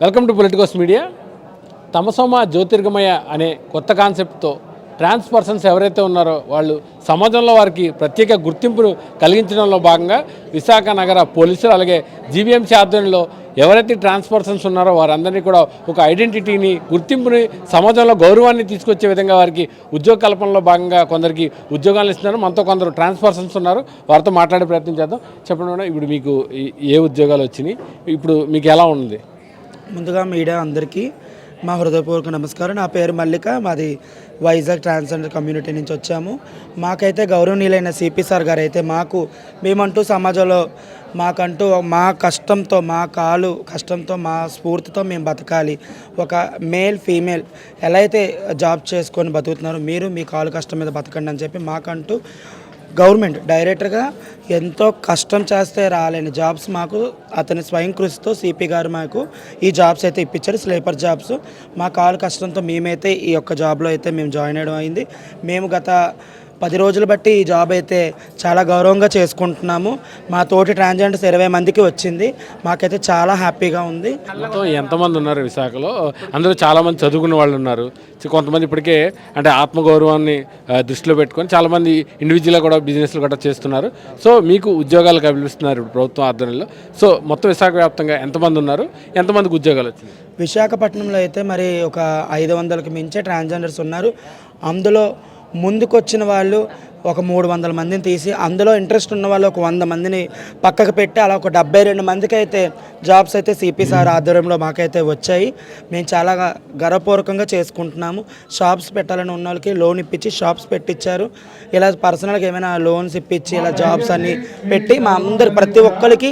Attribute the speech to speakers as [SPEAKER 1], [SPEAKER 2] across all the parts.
[SPEAKER 1] Welcome to Politicos media తమసోమ జ్యోతిర్గమయ అనే కొత్త కాన్సెప్ట్తో ట్రాన్స్ పర్సన్స్ ఎవరైతే ఉన్నారో వాళ్ళు సమాజంలో వారికి ప్రత్యేక గుర్తింపును కలిగించడంలో భాగంగా విశాఖ నగర పోలీసులు అలాగే జీబీఎంసీ ఆధ్వర్యంలో ఎవరైతే ట్రాన్స్ పర్సన్స్ ఉన్నారో వారందరినీ కూడా ఒక ఐడెంటిటీని గుర్తింపుని సమాజంలో గౌరవాన్ని తీసుకొచ్చే విధంగా వారికి ఉద్యోగ కల్పనలో భాగంగా కొందరికి ఉద్యోగాలు ఇస్తున్నారు. మనతో కొందరు ట్రాన్స్ పర్సన్స్ ఉన్నారు. వారితో మాట్లాడే ప్రయత్నం చేద్దాం. చెప్పండి ఇప్పుడు మీకు ఏ ఉద్యోగాలు వచ్చినాయి? ఇప్పుడు మీకు ఎలా ఉంది?
[SPEAKER 2] ముందుగా మీడియా అందరికీ మా హృదయపూర్వక నమస్కారం. నా పేరు మల్లిక మాది వైజాగ్ ట్రాన్స్జెండర్ కమ్యూనిటీ నుంచి వచ్చాము. మాకైతే గౌరవనీయులైన సిపి సార్ గారు అయితే మాకు మేమంటూ సమాజంలో మాకంటూ మా కష్టంతో మా కాలు కష్టంతో మా స్ఫూర్తితో మేము బతకాలి. ఒక మేల్ ఫీమేల్ ఎలా అయితే జాబ్ చేసుకొని బతుకుతున్నారో మీరు మీ కాలు కష్టం మీద బతకండి అని చెప్పి మాకంటూ గవర్నమెంట్ డైరెక్టర్గా ఎంతో కష్టం చేస్తే రాలేని జాబ్స్ మాకు అతని స్వయం కృషితో సిపి గారు మాకు ఈ జాబ్స్ అయితే ఇప్పించారు స్లీపర్ జాబ్స్. మా కాలు కష్టంతో మేమైతే ఈ యొక్క జాబ్లో అయితే మేము జాయిన్ అయ్యడం అయింది. మేము గత పది రోజులు బట్టి ఈ జాబ్ అయితే చాలా గౌరవంగా చేసుకుంటున్నాము. మా తోటి ట్రాన్స్జెండర్స్ ఇరవై మందికి వచ్చింది. మాకైతే చాలా హ్యాపీగా ఉంది.
[SPEAKER 1] మొత్తం ఎంతమంది ఉన్నారు విశాఖలో అందులో చాలామంది చదువుకున్న వాళ్ళు ఉన్నారు. కొంతమంది ఇప్పటికే అంటే ఆత్మగౌరవాన్ని దృష్టిలో పెట్టుకొని చాలామంది ఇండివిజువల్గా కూడా బిజినెస్లు కూడా చేస్తున్నారు. సో మీకు ఉద్యోగాలు కల్పిస్తున్నారు ఇప్పుడు ప్రభుత్వం ఆధ్వర్యంలో. సో మొత్తం విశాఖ వ్యాప్తంగా ఎంతమంది ఉన్నారు? ఎంతమందికి ఉద్యోగాలు వచ్చింది?
[SPEAKER 2] విశాఖపట్నంలో అయితే మరి ఒక ఐదు వందలకి మించే ట్రాన్స్జెండర్స్ ఉన్నారు. అందులో ముందుకొచ్చిన వాళ్ళు ఒక మూడు వందల మందిని తీసి అందులో ఇంట్రెస్ట్ ఉన్న వాళ్ళు ఒక వంద మందిని పక్కకు పెట్టి అలా ఒక డెబ్బై రెండు మందికి అయితే జాబ్స్ అయితే సిపి సార్ ఆధ్వర్యంలో మాకైతే వచ్చాయి. మేము చాలా గర్వపూర్వకంగా చేసుకుంటున్నాము. షాప్స్ పెట్టాలని ఉన్న వాళ్ళకి లోన్ ఇప్పించి షాప్స్ పెట్టించారు ఇలా పర్సనల్గా ఏమైనా లోన్స్ ఇప్పించి ఇలా జాబ్స్ అన్ని పెట్టి మా అందరు ప్రతి ఒక్కరికి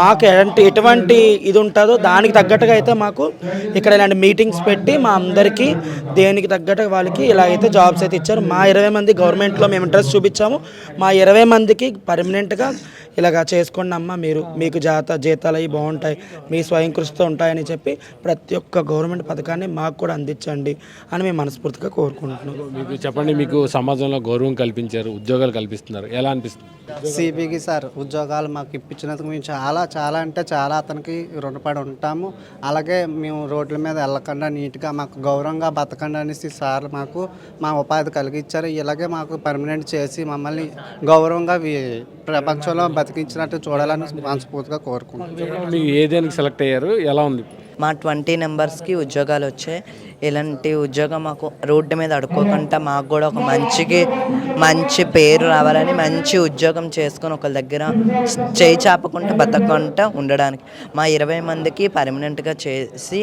[SPEAKER 2] మాకు ఎలాంటి ఎటువంటి ఇది ఉంటుందో దానికి తగ్గట్టుగా అయితే మాకు ఇక్కడ ఇలాంటి మీటింగ్స్ పెట్టి మా అందరికీ దేనికి తగ్గట్టుగా వాళ్ళకి ఇలా అయితే జాబ్స్ అయితే ఇచ్చారు. మా ఇరవై మంది గవర్నమెంట్లో మేము ఇంట్రెస్ట్ చూపించాము. మా ఇరవై మందికి పర్మనెంట్గా ఇలాగా చేసుకోండి అమ్మ మీరు మీకు జాత జీతాలు అవి బాగుంటాయి మీ స్వయం కృషితో ఉంటాయని చెప్పి ప్రతి ఒక్క గవర్నమెంట్ పథకాన్ని మాకు కూడా అందించండి అని మేము మనస్ఫూర్తిగా కోరుకుంటున్నాం.
[SPEAKER 1] మీకు చెప్పండి మీకు సమాజంలో గౌరవం కల్పించారు ఉద్యోగాలు కల్పిస్తున్నారు ఎలా అనిపిస్తుంది?
[SPEAKER 3] సిపికి సార్ ఉద్యోగాలు మాకు ఇప్పించినందుకు మేము చాలా చాలా అంటే చాలా అతనికి రుణపడి ఉంటాము. అలాగే మేము రోడ్ల మీద వెళ్ళకుండా నీట్గా మాకు గౌరవంగా బతకండి అనేసి సార్ మాకు మా ఉపాధి కలిగించారు. ఇలాగే మాకు పర్మనెంట్ చేసి మమ్మల్ని గౌరవంగా ప్రపంచంలో బతికించినట్టు చూడాలని మనస్ఫూర్తిగా కోరుకుంటున్నాం.
[SPEAKER 1] మీకు ఏ దేనికి సెలెక్ట్ అయ్యారు. ఎలా ఉంది?
[SPEAKER 4] మా ట్వంటీ మెంబర్స్కి ఉద్యోగాలు వచ్చాయి. ఇలాంటి ఉద్యోగం మాకు రోడ్డు మీద అడుక్కోకుండా మాకు కూడా ఒక మంచికి మంచి పేరు రావాలని మంచి ఉద్యోగం చేసుకొని ఒకరి దగ్గర చేయి చాపకుండా బతకకుండా ఉండడానికి. మా ఇరవై మందికి పర్మనెంట్గా చేసి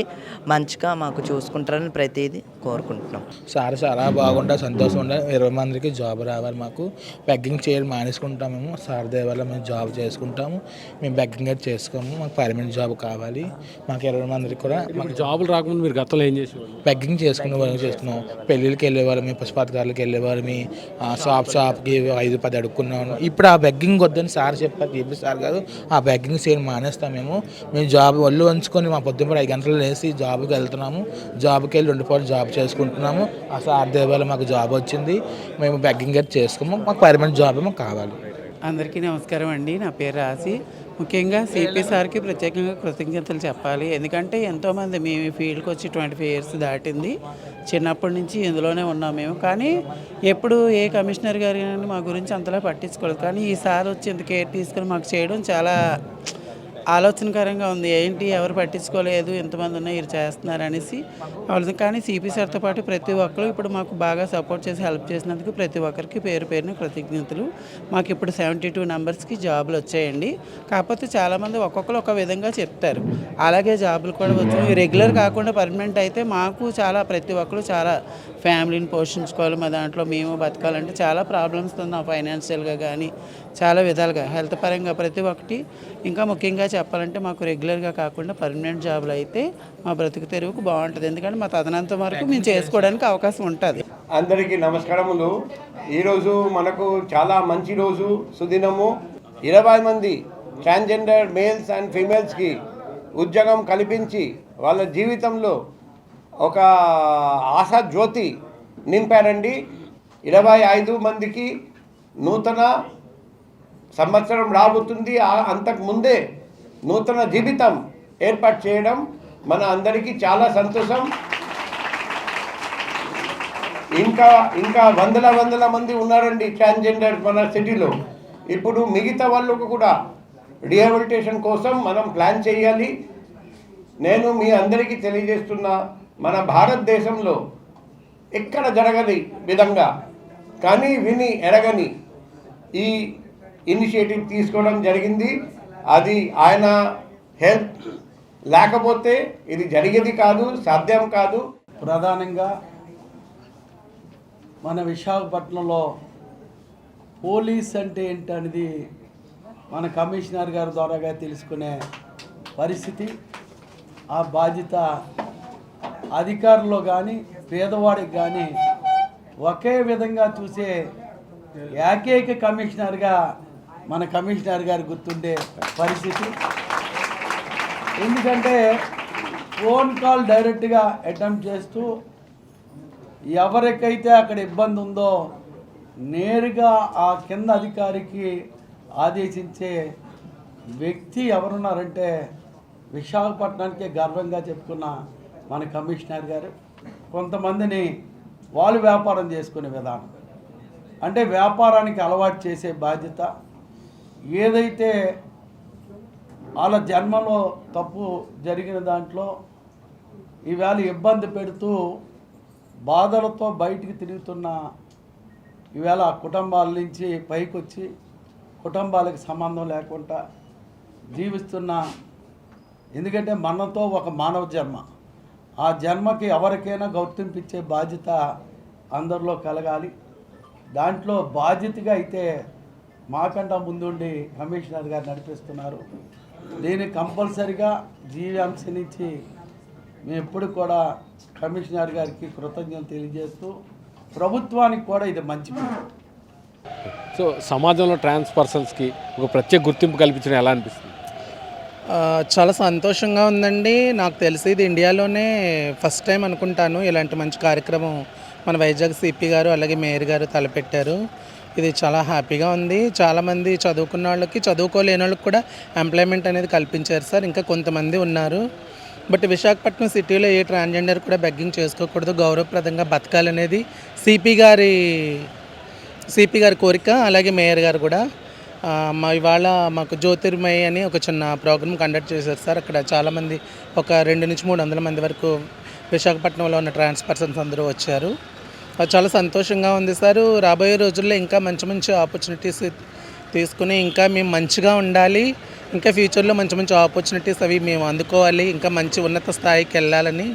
[SPEAKER 4] మంచిగా మాకు చూసుకుంటారని ప్రతిదీ కోరుకుంటున్నాం.
[SPEAKER 5] సార్ చాలా బాగుంటా సంతోషం ఉండాలి ఇరవై మందికి జాబ్ రావాలి మాకు. బెగ్గింగ్ చేయడం మానేసుకుంటాం మేము. సార్ దయ వల్ల మేము జాబ్ చేసుకుంటాము. మేము బెగ్గింగ్ చేసుకోము మాకు పర్మనెంట్ జాబ్ కావాలి. మాకు ఇరవై మందికి కూడా
[SPEAKER 1] మీకు జాబులు రాకముందు మీరు గతంలో ఏం చేసేవాళ్ళు?
[SPEAKER 5] బెగ్గింగ్ చేసుకునే వాళ్ళకి చేసుకున్నాం పెళ్ళిళ్ళకి వెళ్ళేవాళ్ళమి పుష్పాతకారులకి వెళ్ళేవాళ్ళమి ఆ, షాప్ షాప్కి ఐదు పది అడుక్కున్నాం. ఇప్పుడు ఆ బెగ్గింగ్ వద్దని సార్ చెప్పారు చెప్పి సార్ గారు ఆ బెగ్గింగ్ చేయడం మానేస్తాం మేము. మేము జాబ్ ఒళ్ళు వంచుకొని మా పొద్దున్న ఐదు గంటలు లేసి జాబ్కి వెళ్తున్నాము. జాబ్కి వెళ్ళి రెండు పూటలు జాబ్ చేసుకుంటున్నాము. ఆ సార్ దేవాల మాకు జాబ్ వచ్చింది. మేము బెగ్గింగ్ అయితే చేసుకోము మాకు పర్మనెంట్ జాబ్ మాకు కావాలి.
[SPEAKER 6] అందరికీ నమస్కారం అండి. నా పేరు రాసి ముఖ్యంగా సిపి సార్కి ప్రత్యేకంగా కృతజ్ఞతలు చెప్పాలి. ఎందుకంటే ఎంతోమంది మేము ఈ ఫీల్డ్కి వచ్చి ట్వంటీ ఫైవ్ ఇయర్స్ దాటింది. చిన్నప్పటి నుంచి ఇందులోనే ఉన్నాం మేము. కానీ ఎప్పుడు ఏ కమిషనర్ గారు మా గురించి అంతలా పట్టించుకోలేదు. కానీ ఈసారి వచ్చి ఇంత కేర్ తీసుకొని మాకు చేయడం చాలా ఆలోచనకరంగా ఉంది. ఏంటి? ఎవరు పట్టించుకోలేదు. ఎంతమంది ఉన్నా వీరు చేస్తున్నారు అనేసి వాళ్ళు కానీ సిపి సార్తో పాటు ప్రతి ఒక్కరు ఇప్పుడు మాకు బాగా సపోర్ట్ చేసి హెల్ప్ చేసినందుకు ప్రతి ఒక్కరికి పేరు పేరున కృతజ్ఞతలు. మాకు ఇప్పుడు సెవెంటీ టూ నెంబర్స్కి జాబులు వచ్చాయండి. కాకపోతే చాలామంది ఒక్కొక్కరు ఒక విధంగా చెప్తారు. అలాగే జాబులు కూడా వచ్చాయి రెగ్యులర్ కాకుండా పర్మనెంట్ అయితే మాకు చాలా ప్రతి ఒక్కరు చాలా ఫ్యామిలీని పోషించుకోవాలి. మా దాంట్లో మేము బతకాలంటే చాలా ప్రాబ్లమ్స్ ఉన్నాం ఫైనాన్షియల్గా కానీ చాలా విధాలుగా హెల్త్ పరంగా ప్రతి ఒక్కటి. ఇంకా ముఖ్యంగా చెప్పాలంటే మాకు రెగ్యులర్గా కాకుండా పర్మనెంట్ జాబులు అయితే మా బ్రతుకు తెరువుకు బాగుంటుంది. ఎందుకంటే మా తదనంత వరకు మేము చేసుకోవడానికి అవకాశం ఉంటుంది.
[SPEAKER 7] అందరికీ నమస్కారములు. ఈరోజు మనకు చాలా మంచి రోజు సుదినము. ఇరవై మంది ట్రాన్స్జెండర్ మేల్స్ అండ్ ఫీమేల్స్కి ఉద్యోగం కల్పించి వాళ్ళ జీవితంలో ఒక ఆశా జ్యోతి నింపారండి. ఇరవై ఐదు మందికి నూతన సంవత్సరం రాబోతుంది. అంతకు ముందే నూతన జీవితం ఏర్పాటు చేయడం మన అందరికీ చాలా సంతోషం. ఇంకా ఇంకా వందల వందల మంది ఉన్నారండి ట్రాన్స్జెండర్ మన సిటీలో. ఇప్పుడు మిగతా వాళ్ళకు కూడా రిహాబిలిటేషన్ కోసం మనం ప్లాన్ చేయాలి. నేను మీ అందరికీ తెలియజేస్తున్నా మన భారతదేశంలో ఎక్కడ జరగని విధంగా కానీ విని ఎరగని ఈ ఇనిషియేటివ్ తీసుకోవడం జరిగింది. అది ఆయన హెల్ప్ లేకపోతే ఇది జరిగేది కాదు సాధ్యం కాదు.
[SPEAKER 8] ప్రధానంగా మన విశాఖపట్నంలో పోలీస్ అంటే ఏంటనేది మన కమిషనర్ గారి ద్వారాగా తెలుసుకునే పరిస్థితి. ఆ బాధ్యత అధికారులు కానీ పేదవాడికి కానీ ఒకే విధంగా చూసే ఏకైక కమిషనర్గా మన కమిషనర్ గారు గుర్తుండే పరిస్థితి. ఎందుకంటే ఫోన్ కాల్ డైరెక్ట్గా అటెంప్ట్ చేస్తూ ఎవరికైతే అక్కడ ఇబ్బంది ఉందో నేరుగా ఆ కింద అధికారికి ఆదేశించే వ్యక్తి ఎవరున్నారంటే విశాఖపట్నానికే గర్వంగా చెప్పుకున్న మన కమిషనర్ గారు. కొంతమందిని వాళ్ళు వ్యాపారం చేసుకునే విధానం. అంటే వ్యాపారానికి అలవాటు చేసే బాధ్యత. ఏదైతే వాళ్ళ జన్మలో తప్పు జరిగిన దాంట్లో ఈవేళ ఇబ్బంది పెడుతూ బాధలతో బయటికి తిరుగుతున్న ఈవేళ కుటుంబాల నుంచి పైకి వచ్చి కుటుంబాలకు సంబంధం లేకుండా జీవిస్తున్న ఎందుకంటే మనతో ఒక మానవ జన్మ. ఆ జన్మకి ఎవరికైనా గౌరవింపించే బాధ్యత అందరిలో కలగాలి. దాంట్లో బాధ్యతగా అయితే మాకంట ముందుండి కమిషనర్ గారు నడిపిస్తున్నారు. దీన్ని కంపల్సరిగా జీవీఎంసీ నుంచి మేము ఎప్పుడు కూడా కమిషనర్ గారికి కృతజ్ఞతలు తెలియజేస్తూ ప్రభుత్వానికి కూడా ఇది మంచి.
[SPEAKER 1] సో సమాజంలో ట్రాన్స్ పర్సన్స్కి ఒక ప్రత్యేక గుర్తింపు కల్పించడం ఎలా అనిపిస్తుంది?
[SPEAKER 9] చాలా సంతోషంగా ఉందండి. నాకు తెలిసి ఇది ఇండియాలోనే ఫస్ట్ టైం అనుకుంటాను. ఇలాంటి మంచి కార్యక్రమం మన వైజాగ్ సిపి గారు అలాగే మేయర్ గారు తలపెట్టారు. ఇది చాలా హ్యాపీగా ఉంది. చాలామంది చదువుకున్న వాళ్ళకి చదువుకోలేని వాళ్ళకి కూడా ఎంప్లాయ్మెంట్ అనేది కల్పించారు సార్. ఇంకా కొంతమంది ఉన్నారు. బట్ విశాఖపట్నం సిటీలో ఏ ట్రాన్స్జెండర్ కూడా బెగ్గింగ్ చేసుకోకూడదు. గౌరవప్రదంగా బతకాలనేది సిపి గారి సిపి గారి కోరిక అలాగే మేయర్ గారు కూడా. మా ఇవాళ మాకు జ్యోతిర్మయి అని ఒక చిన్న ప్రోగ్రామ్ కండక్ట్ చేశారు సార్. అక్కడ చాలామంది ఒక రెండు నుంచి మూడు వందల మంది వరకు విశాఖపట్నంలో ఉన్న ట్రాన్స్ పర్సన్స్ అందరూ వచ్చారు. చాలా సంతోషంగా ఉంది సార్. రాబోయే రోజుల్లో ఇంకా మంచి మంచి ఆపర్చునిటీస్ తీసుకుని ఇంకా మేము మంచిగా ఉండాలి. ఇంకా ఫ్యూచర్లో మంచి మంచి ఆపర్చునిటీస్ అవి మేము అందుకోవాలి. ఇంకా మంచి ఉన్నత స్థాయికి వెళ్ళాలని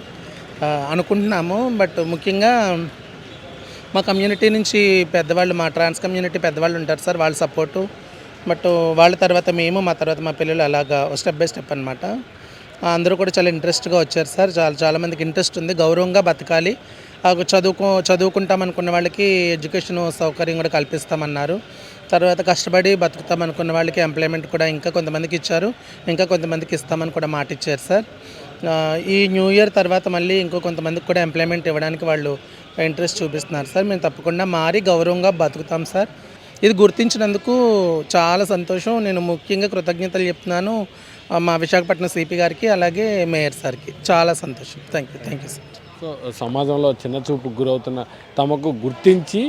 [SPEAKER 9] అనుకుంటున్నాము. బట్ ముఖ్యంగా మా కమ్యూనిటీ నుంచి పెద్దవాళ్ళు మా ట్రాన్స్ కమ్యూనిటీ పెద్దవాళ్ళు ఉంటారు సార్ వాళ్ళ సపోర్టు బట్ వాళ్ళ తర్వాత మేము మా తర్వాత మా పిల్లలు అలాగా స్టెప్ బై స్టెప్ అనమాట అందరూ కూడా చాలా ఇంట్రెస్ట్గా వచ్చారు సార్. చాలా చాలామందికి ఇంట్రెస్ట్ ఉంది. గౌరవంగా బతకాలి. ఆ చదువుకో చదువుకుంటాం అనుకున్న వాళ్ళకి ఎడ్యుకేషన్ సౌకర్యం కూడా కల్పిస్తామన్నారు. తర్వాత కష్టపడి బతుకుతాం అనుకున్న వాళ్ళకి ఎంప్లాయ్మెంట్ కూడా ఇంకా కొంతమందికి ఇచ్చారు. ఇంకా కొంతమందికి ఇస్తామని కూడా మాట ఇచ్చారు సార్. ఈ న్యూ ఇయర్ తర్వాత మళ్ళీ ఇంకో కొంతమందికి కూడా ఎంప్లాయ్మెంట్ ఇవ్వడానికి వాళ్ళు ఇంట్రెస్ట్ చూపిస్తున్నారు సార్. మేము తప్పకుండా మారి గౌరవంగా బతుకుతాం సార్. ఇది గుర్తించినందుకు చాలా సంతోషం. నేను ముఖ్యంగా కృతజ్ఞతలు చెప్తున్నాను. మా విశాఖపట్నం సిపి గారికి అలాగే మేయర్ సార్కి చాలా సంతోషం. Thank you thank you sir
[SPEAKER 1] so సమాజంలో చిన్న చూపుకు గురవుతున్న తమకు గుర్తించి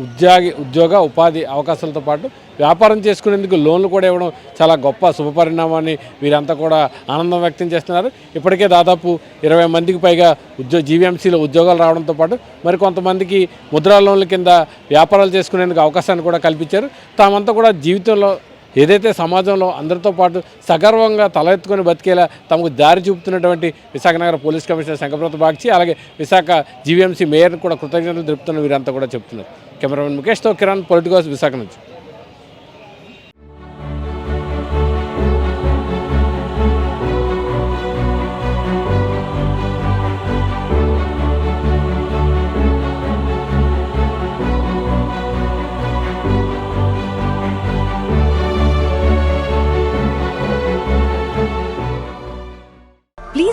[SPEAKER 1] ఉద్యోగి ఉద్యోగ ఉపాధి అవకాశాలతో పాటు వ్యాపారం చేసుకునేందుకు లోన్లు కూడా ఇవ్వడం చాలా గొప్ప శుభపరిణామాన్ని వీరంతా కూడా ఆనందం వ్యక్తం చేస్తున్నారు. ఇప్పటికే దాదాపు ఇరవై మందికి పైగా ఉద్యోగ జీవీఎంసీలో ఉద్యోగాలు రావడంతో పాటు మరి కొంతమందికి ముద్రా లోన్ల కింద వ్యాపారాలు చేసుకునేందుకు అవకాశాన్ని కూడా కల్పించారు. తామంతా కూడా జీవితంలో ఏదైతే సమాజంలో అందరితో పాటు సగర్వంగా తల ఎత్తుకొని బతికేలా తమకు దారి చూపుతున్నటువంటి విశాఖ నగర పోలీస్ కమిషనర్ శంకరప్రత బాగ్చి అలాగే విశాఖ జీవీఎంసీ మేయర్ కూడా కృతజ్ఞతలు తెలుపుతున్న వీరంతా కూడా చెప్తున్నారు. కెమెరామెన్ ముఖేష్తో కిరణ్ పొలిటికోస్ విశాఖ నుంచి.